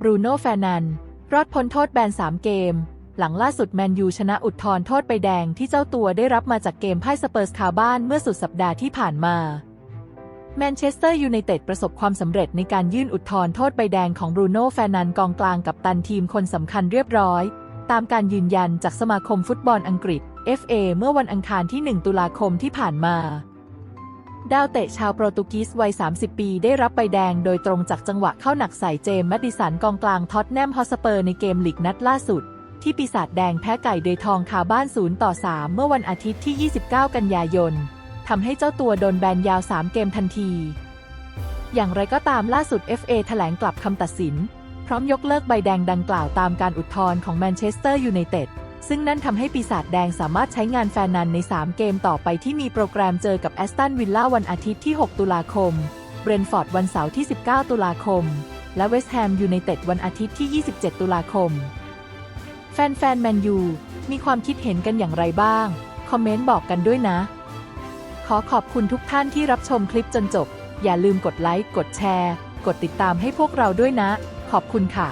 บรูโน่แฟร์นัน รอดพ้นโทษแบน 3 เกม หลังล่าสุดแมนยูชนะอุดทรโทษใบแดงที่เจ้าตัวได้รับมาจากเกมพ่ายสเปอร์สคาบ้านเมื่อสุดสัปดาห์ที่ผ่านมาแมนเชสเตอร์ยูไนเต็ดประสบความสำเร็จในการยื่นอุทธรณ์โทษใบแดงของบรูโน่แฟร์นันกองกลางกับตันทีมคนสำคัญเรียบร้อย ตามการยืนยันจากสมาคมฟุตบอลอังกฤษ FA เมื่อวันอังคารที่ 1 ตุลาคมที่ผ่านมา ดาวเตะชาวโปรตุเกสวัย 30 ปีได้รับใบแดงโดยตรงจากจังหวะเข้าหนักใส่เจมส์แมดดิสันกองกลางท็อตแนมฮอสเปอร์ในเกมลีกนัดล่าสุด ที่ปีศาจแดงแพ้ไก่เดยทองคาบ้าน 0 ต่อ 3 เมื่อวันอาทิตย์ที่ 29 กันยายนทำให้เจ้าตัวโดนแบนยาว 3 เกมทันที อย่างไรก็ตามล่าสุด FA แถลงกลับคำตัดสิน พร้อมยกเลิกใบแดงดังกล่าวตามการอุทธรณ์ของแมนเชสเตอร์ยูไนเต็ด ซึ่งนั่นทำให้ปีศาจแดงสามารถใช้งานแฟนนันใน 3 เกมต่อไปที่มีโปรแกรมเจอกับแอสตันวิลล่าวันอาทิตย์ที่ 6 ตุลาคม เบรนฟอร์ดวันเสาร์ที่ 19 ตุลาคม และเวสต์แฮมยูไนเต็ดวันอาทิตย์ที่ 27 ตุลาคม แฟนๆแมนยูมีความคิดเห็นกันอย่างไรบ้าง คอมเมนต์บอกกันด้วยนะ ขอขอบคุณทุกท่านที่รับชมคลิปจนจบ อย่าลืมกดไลค์ กดแชร์ กดติดตามให้พวกเราด้วยนะ ขอบคุณค่ะ